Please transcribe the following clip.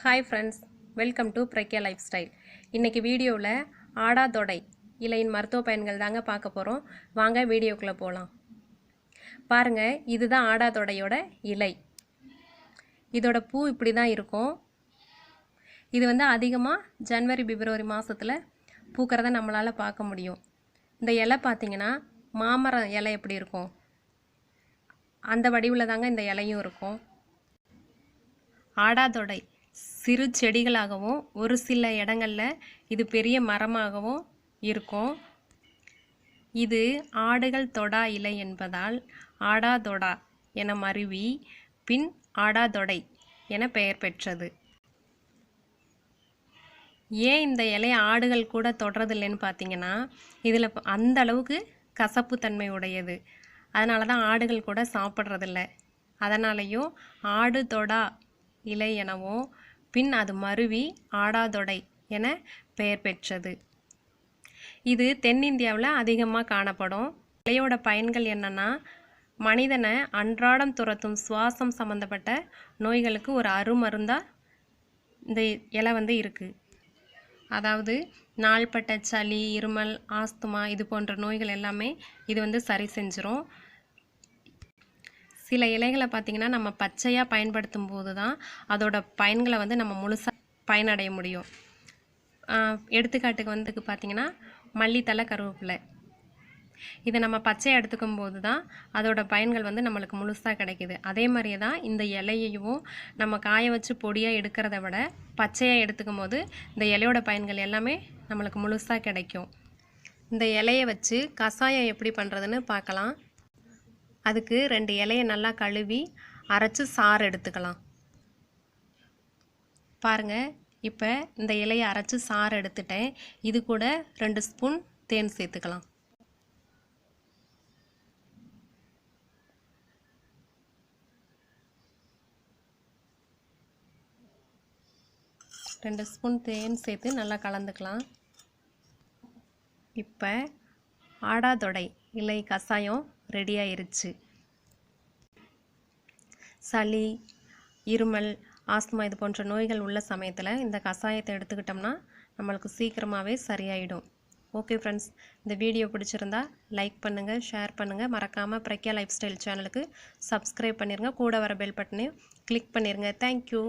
Hi friends welcome to Pragya lifestyle இன்றைக்கி வீடியோவில் ஆடாதொடை இலையின் மருத்துவ பயன்கள் தாங்க பார்க்க போகிறோம் வாங்க வீடியோக்குள்ளே போகலாம் பாருங்கள் இதுதான் ஆடாதொடையோட இலை. இதோட பூ இப்படி தான் இருக்கும். இது வந்து அதிகமாக ஜனவரி பிப்ரவரி மாதத்தில் பூக்கிறத நம்மளால் பார்க்க முடியும். இந்த இலை பார்த்தீங்கன்னா மாமரம் இலை எப்படி இருக்கும்? அந்த வடிவில் தாங்க இந்த இலையும் இருக்கும். ஆடாதொடை சிறு செடிகளாகவும் ஒரு சில இடங்களில் இது பெரிய மரமாகவும் இருக்கும். இது ஆடுகள் தொடா இலை என்பதால் ஆடாதொடா என மருவி பின் ஆடாதொடை என பெயர் பெற்றது. ஏன் இந்த இலையை ஆடுகள் கூட தொடறதில்லைன்னு பார்த்தீங்கன்னா இதில் அந்த அளவுக்கு கசப்பு தன்மை உடையது. அதனால தான் ஆடுகள் கூட சாப்பிட்றதில்ல. அதனாலேயும் ஆடு தொடா இலை எனவும் பின் அது மருவி ஆடாதொடை என பெயர் பெற்றது. இது தென்னிந்தியாவில் அதிகமாக காணப்படும். இலையோட பயன்கள் என்னென்னா மனிதனை அன்றாடம் துரத்தும் சுவாசம் சம்மந்தப்பட்ட நோய்களுக்கு ஒரு அருமருந்தாக இந்த இலை வந்து இருக்குது அதாவது நாள்பட்ட சளி இருமல் ஆஸ்துமா இது போன்ற நோய்கள் எல்லாமே இது வந்து சரி செஞ்சிரும். சில இலைகளை பார்த்திங்கன்னா நம்ம பச்சையாக பயன்படுத்தும் போது தான் அதோட பயன்களை வந்து நம்ம முழுசாக பயனடைய முடியும். எடுத்துக்காட்டுக்கு வந்து பார்த்திங்கன்னா மல்லித்தலை கருவேப்பிலை. இதை நம்ம பச்சையாக எடுத்துக்கும் போது தான் அதோட பயன்கள் வந்து நம்மளுக்கு முழுசாக கிடைக்கிது. அதே மாதிரியே தான் இந்த இலையையும் நம்ம காய வச்சு பொடியாக எடுக்கிறத விட பச்சையாக எடுத்துக்கும் போது இந்த இலையோட பயன்கள் எல்லாமே நம்மளுக்கு முழுசாக கிடைக்கும். இந்த இலையை வச்சு கஷாயம் எப்படி பண்ணுறதுன்னு பார்க்கலாம். அதுக்கு ரெண்டு இலையை நல்லா கழுவி அரைச்சி சாறு எடுத்துக்கலாம். பாருங்கள் இப்போ இந்த இலையை அரைச்சி சாறு எடுத்துட்டேன். இது கூட ரெண்டு ஸ்பூன் தேன் சேர்த்துக்கலாம். ரெண்டு ஸ்பூன் தேன் சேர்த்து நல்லா கலந்துக்கலாம். இப்போ ஆடாதொடை இலை கஷாயம் ரெடி ஆயிருச்சு சளி இருமல் ஆஸ்துமா இது போன்ற நோய்கள் உள்ள சமயத்தில் இந்த கஷாயத்தை எடுத்துக்கிட்டோம்னா நம்மளுக்கு சீக்கிரமாகவே சரியாயிடும். ஓகே ஃப்ரெண்ட்ஸ் இந்த வீடியோ பிடிச்சிருந்தா லைக் பண்ணுங்கள் ஷேர் பண்ணுங்கள் மறக்காமல் பிரக்யா லைஃப் ஸ்டைல் சேனலுக்கு சப்ஸ்கிரைப் பண்ணிடுங்க கூட வர பெல் பட்டனையும் கிளிக் பண்ணிடுங்க தேங்க்யூ.